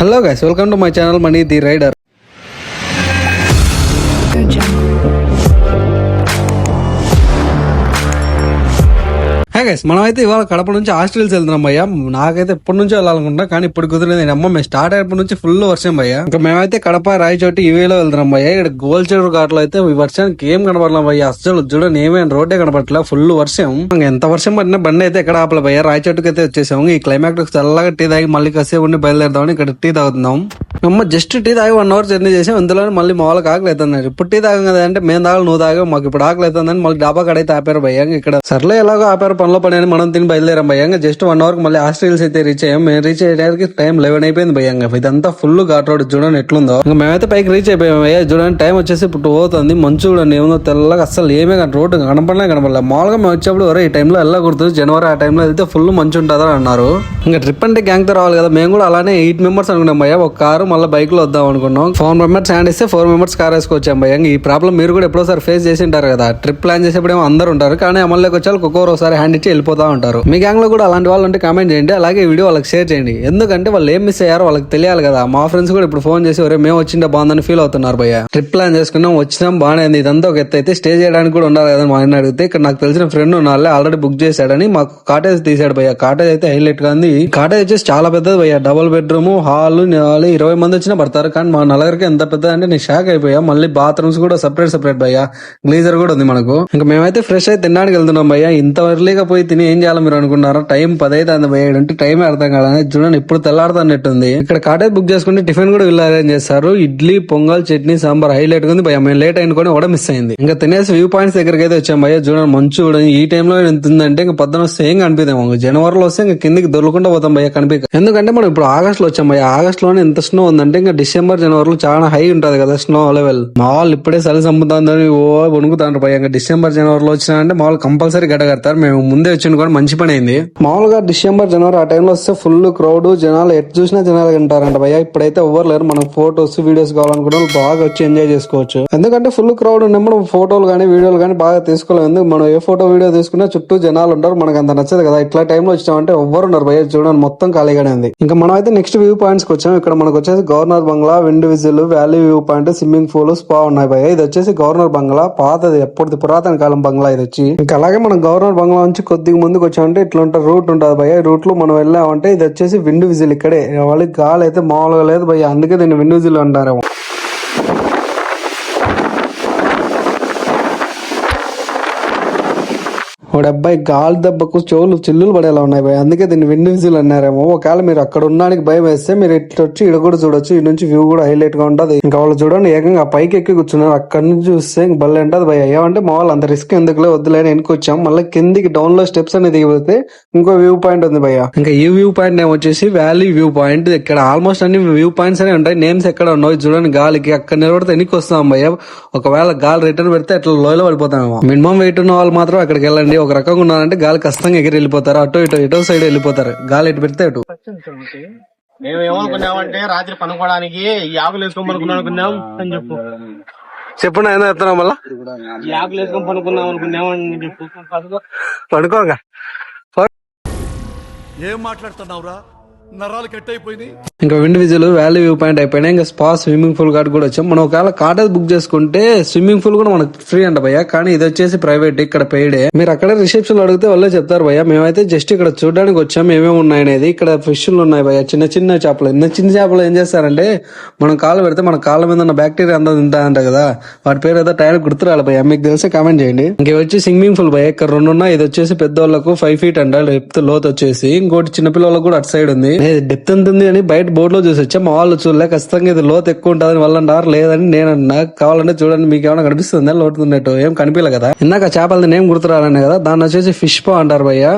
Hello guys, welcome to my channel Mani the Rider. Guys guys మనమైతే ఇవాళ కడప నుంచి hostels వెళ్తున్నాం భయ్య నాకైతే ఇప్పటి నుంచో వెళ్ళాలనుకుంటా కానీ ఇప్పుడు కుదరలేదు నేను అమ్మ మేము స్టార్ట్ అయినప్పటి నుంచి ఫుల్ వర్షం భయ్య ఇంకా మేమైతే కడప రాయచోటి ఈవేలో వెళ్తున్నాం భయ్య ఇక్కడ గోల్ చెరువు ఘాట్లో అయితే ఈ వర్షానికి ఏం కనబడలేం భయ్య అసలు చూడ ఏమైనా రోడ్డే కనపడలే ఫుల్ వర్షం ఎంత వర్షం పడినా బండి అయితే ఎక్కడ ఆపలే భయ్య రాయచోటుకి అయితే వచ్చేసాము ఈ క్లైమాక్ చల్లగా టీ తాగి మళ్ళీ కసే ఉండి బయలుదేరుదామని ఇక్కడ టీ తాగుతున్నాం అమ్మ జస్ట్ టీ తాగి వన్ అవర్ జర్నీ చేసాం ఇందులో మళ్ళీ మా వాళ్ళకి ఆకలి అవుతుంది ఇప్పుడు టీ తాగం కదా అంటే మేము తాగా నువ్వు తాగా మాకు ఇప్పుడు ఆకలి అవుతుందని మళ్ళీ డాబా కడైతే ఆపారు భయ్యంగా ఇక్కడ సర్లే ఎలాగో ఆపారు పనిలో పని అని మనం తిని బయలుదేరాం భయ్యంగా జస్ట్ వన్ అవర్ మళ్ళీ హాస్టల్స్ అయితే రీచ్ అయ్యాం మేము రీచ్ అయ్యేసరికి టైం లెవెన్ అయిపోయింది భయ్యంగా ఇదంతా ఫుల్ ఘాట్ రోడ్ చూడండి ఎట్లుందో ఇంకా మేమైతే పైకి రీచ్ అయిపోయాం అయ్యా చూడండి టైం వచ్చేసి ఇప్పుడు పోతుంది మంచు చూడండి ఏమో తెల్లగా అసలు ఏమే కానీ రోడ్డు కనపడలే కనపడలే మామూలుగా మేము వచ్చేప్పుడు ఒరే ఈ టైంలో వెళ్ళకూడదు జనవరి ఆ టైంలో వెళ్తే ఫుల్ మంచు ఉంటుందని అన్నారు ఇంకా ట్రిప్ అంటే తో రావాలి కదా మేము కూడా అలానే ఎయిట్ మెంబర్స్ అనుకున్నాం భయ్యా ఒక కారు మళ్ళీ బైక్ లో వద్దాం అనుకున్నాం ఫోర్ మెంబర్స్ హ్యాండ్ ఇస్తే ఫోర్ మెంబర్స్ కార్ వేసుకొచ్చాం భయం ఈ ప్రాబ్లం మీరు కూడా ఎప్పుడోసారి ఫేస్ చేసి ఉంటారు కదా ట్రిప్ ప్లాన్ చేసేప్పుడేమో అందరు ఉంటారు కానీ అమల్లోకి వచ్చారు ఒక్కొక్కరు ఒకసారి హ్యాండ్ ఇచ్చి వెళ్ళిపోతా ఉంటారు మీ గ్యాంగ్ లో కూడా అలాంటి వాళ్ళు ఉంటే కామెంట్ చేయండి అలాగే వీడియో వాళ్ళకి షేర్ చేయండి ఎందుకంటే వాళ్ళు ఏం మిస్ అయ్యారో వాళ్ళకి తెలియాలి కదా మా ఫ్రెండ్స్ కూడా ఇప్పుడు ఫోన్ చేసి ఒరే మేము వచ్చిండే బాగుందని ఫీల్ అవుతున్నారు భయ్య ట్రిప్ ప్లాన్ చేసుకున్నాం వచ్చినాం బాగానే ఇదంతా ఒక ఎత్తు అయితే స్టే చేయడానికి కూడా ఉండాలి కదా మా ఆయన అడిగితే ఇక్కడ నాకు తెలిసిన ఫ్రెండ్ ఉన్నాళ్ళే ఆల్రెడీ బుక్ చేశాడని మాకు కాటేజ్ తీసాడు భయ్య కాటేజ్ అయితే హైలైట్ గా ఉంది కాటేజ్ వచ్చేసి చాలా పెద్దది భయ్య డబుల్ బెడ్రూమ్ హాల్ ఇరవై మంది వచ్చినా పడతారు కానీ మా నలుగురికి ఎంత పెద్ద అంటే నేను షాక్ అయిపోయా మళ్ళీ బాత్రూమ్స్ కూడా సపరేట్ సపరేట్ భయ్యా గ్లీజర్ కూడా ఉంది మనకు ఇంకా మేమైతే ఫ్రెష్ అయితే తినడానికి వెళ్తున్నాం భయ్యా ఇంత ఎర్లీగా పోయి తిని ఏం చేయాలి మీరు అనుకున్నారా టైం అంత భయ్యా అంటే టైం అర్థం కాదని చూడండి ఇప్పుడు తెల్లాడుతున్నట్టుంది ఇక్కడ కాటేజ్ బుక్ చేసుకుంటే టిఫిన్ కూడా వీళ్ళు అరేంజ్ చేస్తారు ఇడ్లీ పొంగల్ చట్నీ సాంబార్ హైలైట్ ఉంది భయ మేము లేట్ అయిన కూడా మిస్ అయింది ఇంకా తినేసి వ్యూ పాయింట్స్ దగ్గరికి అయితే వచ్చాం భయ్య చూడండి మంచు కూడా ఈ టైంలో ఎంత ఉందంటే ఇంకా పద్దన వస్తే ఏం కనిపిద్దాం జనవరిలో వస్తే ఇంకా కిందికి దొరకకుండా పోతాం భయ్య కనిపి ఎందుకంటే మనం ఇప్పుడు ఆగస్ట్ లో వచ్చాం భయ్య ఆగస్ట్ లోనే ఎంత స్నో ఉందంటే ఇంకా డిసెంబర్ జనవరిలో చాలా హై ఉంటది కదా స్నో లెవెల్ మాల్ ఇప్పుడే సలి సంబంధాన్ని ఓ వణుకుతాండ్రు పై ఇంకా డిసెంబర్ జనవరిలో వచ్చినా అంటే మాల్ కంపల్సరీ గడ్డ కడతారు మేము ముందే వచ్చింది కూడా మంచి పని అయింది మామూలుగా డిసెంబర్ జనవరి ఆ టైంలో వస్తే ఫుల్ క్రౌడ్ జనాలు ఎటు చూసినా జనాలు ఉంటారంట భయ్య ఇప్పుడైతే ఎవరు లేరు మనం ఫొటోస్ వీడియోస్ కావాలనుకుంటే బాగా వచ్చి ఎంజాయ్ చేసుకోవచ్చు ఎందుకంటే ఫుల్ క్రౌడ్ ఉన్నప్పుడు ఫోటోలు కానీ వీడియోలు కానీ బాగా తీసుకోలేదు మనం ఏ ఫోటో వీడియో తీసుకున్నా చుట్టూ జనాలు ఉంటారు మనకు అంత నచ్చదు కదా ఇట్లా టైంలో వచ్చినామంటే ఎవరు ఉన్నారు భయ్య చూడండి మొత్తం ఖాళీగానే ఉంది ఇంకా మనం అయితే నెక్స్ట్ వ్యూ పాయింట్స్కి వచ్చాము ఇక్కడ మనకు వచ్చేసి వచ్చేసి governor bungalow wind whistle valley view point swimming pool spa ఉన్నాయి భయ ఇది వచ్చేసి గవర్నర్ బంగ్లా పాతది ఎప్పటిది పురాతన కాలం బంగ్లా ఇది వచ్చి ఇంకా అలాగే మనం గవర్నర్ బంగ్లా నుంచి కొద్దిగా ముందుకు వచ్చామంటే ఇట్లా ఉంటే రూట్ ఉంటుంది భయ రూట్ లో మనం వెళ్ళామంటే ఇది వచ్చేసి విండ్ విజిల్ ఇక్కడే వాళ్ళకి గాలి అయితే మామూలుగా లేదు భయ అందుకే దీన్ని విండ్ విజిల్ అంటారేమో వాడు అబ్బాయి గాలి దెబ్బకు చెవులు చిల్లులు పడేలా ఉన్నాయి భయ అందుకే దీన్ని విండ్ విజిల్ అన్నారేమో ఒకవేళ మీరు అక్కడ ఉండడానికి భయం వేస్తే మీరు ఇట్లా వచ్చి ఇక్కడ కూడా చూడొచ్చు ఈ నుంచి వ్యూ కూడా హైలైట్ గా ఉంటుంది ఇంకా వాళ్ళు చూడండి ఏకంగా పైకి ఎక్కి కూర్చున్నారు అక్కడ నుంచి చూస్తే బల్లే ఉంటుంది భయ ఏమంటే మా వాళ్ళు అంత రిస్క్ ఎందుకులే వద్దులేని వెనుకొచ్చాం మళ్ళీ కిందికి డౌన్ లో స్టెప్స్ అనేది దిగిపోతే ఇంకో వ్యూ పాయింట్ ఉంది భయ ఇంకా ఈ వ్యూ పాయింట్ ఏమో వచ్చేసి వ్యాలీ వ్యూ పాయింట్ ఇక్కడ ఆల్మోస్ట్ అన్ని వ్యూ పాయింట్స్ అనే ఉంటాయి నేమ్స్ ఎక్కడ ఉన్నాయి చూడండి గాలికి అక్కడ నిలబడితే ఎన్నికొస్తాం భయ ఒకవేళ గాలి రిటర్న్ పెడితే అట్లా లోయలో పడిపోతాం మినిమం వెయిట్ ఉన్న వాళ్ళు మాత్రం అక్కడికి వెళ్ళండి ఒక రకంగా ఉన్నారంటే గాలి కష్టంగా ఎగిరి వెళ్ళిపోతారు అటు ఇటు ఇటో సైడ్ వెళ్ళిపోతారు గాలి ఎటు పెడితే అటు మేము ఏమనుకున్నామంటే రాత్రి పనుకోవడానికి ఆకులు వేసుకోమని అనుకున్నాం అని చెప్పు చెప్పు నాయన ఎత్తనా మళ్ళా ఆకులు వేసుకొని పనుకున్నాం అనుకున్నాం అని చెప్పు పడుకోగా ఏం మాట్లాడుతున్నావురా నరాలు కట్ అయిపోయింది ఇంకా wind whistle valley view point అయిపోయినాయి ఇంకా స్పా స్విమ్మింగ్ పూల్ కార్డు కూడా వచ్చాం మనం ఒకవేళ కాటేజ్ బుక్ చేసుకుంటే స్విమ్మింగ్ పూల్ కూడా మనకు ఫ్రీ అంట భయ్య కానీ ఇది వచ్చేసి ప్రైవేట్ ఇక్కడ పెయిడే మీరు అక్కడ రిసెప్షన్ అడిగితే వాళ్ళే చెప్తారు భయ్య మేమైతే జస్ట్ ఇక్కడ చూడడానికి వచ్చాం ఏమేమి ఉన్నాయనేది ఇక్కడ ఫిష్లు ఉన్నాయి భయ్య చిన్న చిన్న చేపలు చిన్న చిన్న చేపలు ఏం చేస్తారంటే మనం కాళ్ళు పెడితే మన కాళ్ళ మీద ఉన్న బ్యాక్టీరియా అంతా తింటాయంట కదా వాటి పేరు ఏదో టైర్ గుర్తురాలి భయ్య మీకు తెలిసి కామెంట్ చేయండి ఇంక వచ్చి స్విమ్మింగ్ పూల్ భయ్య ఇక్కడ రెండు ఉన్నాయి ఇది వచ్చేసి పెద్దవాళ్ళకు ఫైవ్ ఫీట్ అంట డెప్త్ లోత్ వచ్చేసి ఇంకోటి చిన్నపిల్లలకు కూడా అటు సైడ్ ఉంది డెప్త్ ఉంది అని బయట డైరెక్ట్ బోర్డులో చూసి వచ్చాం మా వాళ్ళు చూడలే ఖచ్చితంగా ఇది లోతు ఎక్కువ ఉంటుందని వల్ల అంటారు లేదని నేను అన్నా కావాలంటే చూడండి మీకు ఏమైనా కనిపిస్తుందని లోటు ఉన్నట్టు ఏం కనిపించలే కదా ఇందాక చేపలది నేమ్ గుర్తురాలనే కదా దాన్ని వచ్చేసి ఫిష్ పా అంటారు భయ్యా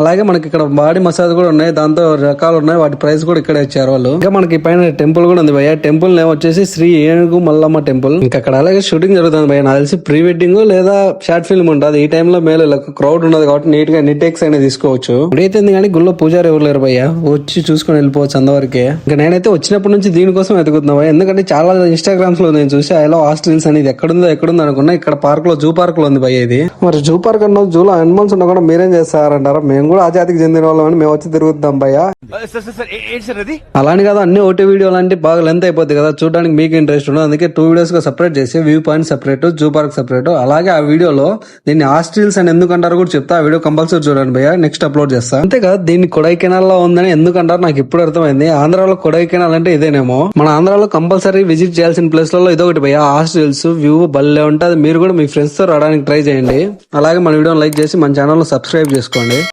అలాగే మనకి ఇక్కడ బాడీ మసాజ్ కూడా ఉన్నాయి దాంతో రకాలు ఉన్నాయి వాటి ప్రైస్ కూడా ఇక్కడే ఇచ్చారు వాళ్ళు ఇంకా మనకి పైన టెంపుల్ కూడా ఉంది భయ్య టెంపుల్ నేమ్ వచ్చేసి శ్రీ ఏనుగు మల్లమ్మ టెంపుల్ ఇంకా అక్కడ అలాగే షూటింగ్ జరుగుతుంది భయ్య నాకు తెలిసి ప్రీ వెడ్డింగ్ లేదా షార్ట్ ఫిల్మ్ ఉంటుంది ఈ టైంలో మేలు క్రౌడ్ ఉండదు కాబట్టి నీట్ గా నిటెక్స్ అనేది తీసుకోవచ్చు ఇప్పుడైతే కానీ గుళ్ళో పూజారు ఎవరు లేరు భయ్య వచ్చి చూసుకొని వెళ్ళిపోవచ్చు అందరికీ ఇంకా నేనైతే వచ్చినప్పటి నుంచి దీనికోసం ఎదుగుతున్నా భయ్య ఎందుకంటే చాలా ఇన్స్టాగ్రామ్స్ లో నేను చూసి ఐ హాస్టల్స్ అనేది ఎక్కడుందో ఎక్కడుందో అనుకున్నా ఇక్కడ పార్క్ లో జూ పార్క్ లో ఉంది భయ్య ఇది మరి జూ పార్క్ అన్న జూలో అనిమల్స్ ఉన్నా కూడా మీరేం చేస్తారంటారా మేము కూడా ఆ జాతికి చెందిన వాళ్ళం మేము వచ్చి తిరుగుతాం భయ్యా అలానే కదా అన్ని ఒకటి వీడియో లాంటివి బాగా లెంత్ అయిపోద్ది కదా చూడడానికి మీకు ఇంట్రెస్ట్ ఉండదు అందుకే టూ వీడియోస్ గా సెపరేట్ చేసి view point separate zoo park separate అలాగే ఆ వీడియోలో దీన్ని ఆస్ట్రీల్స్ అని అంటారు కూడా చెప్తా ఆ వీడియో కంపల్సరీ చూడండి భయ్యా నెక్స్ట్ అప్లోడ్ చేస్తా అంతే కదా దీన్ని కొడైకెనాల్ లో ఉందని ఎందుకంటారు నాకు ఇప్పుడు అర్థమైంది ఆంధ్రాలో కొడైకెనాల్ అంటే ఇదేనేమో మన ఆంధ్రాలో కంపల్సరీ విజిట్ చేయాల్సిన ప్లేస్లలో ఒకటి భయ్యా ఆస్ట్రీల్స్ వ్యూ భలే ఉంటుంది మీరు కూడా మీ ఫ్రెండ్స్ తో రావడానికి ట్రై చేయండి అలాగే మన వీడియోని లైక్ చేసి మన ఛానల్ సబ్స్క్రైబ్ చేసుకోండి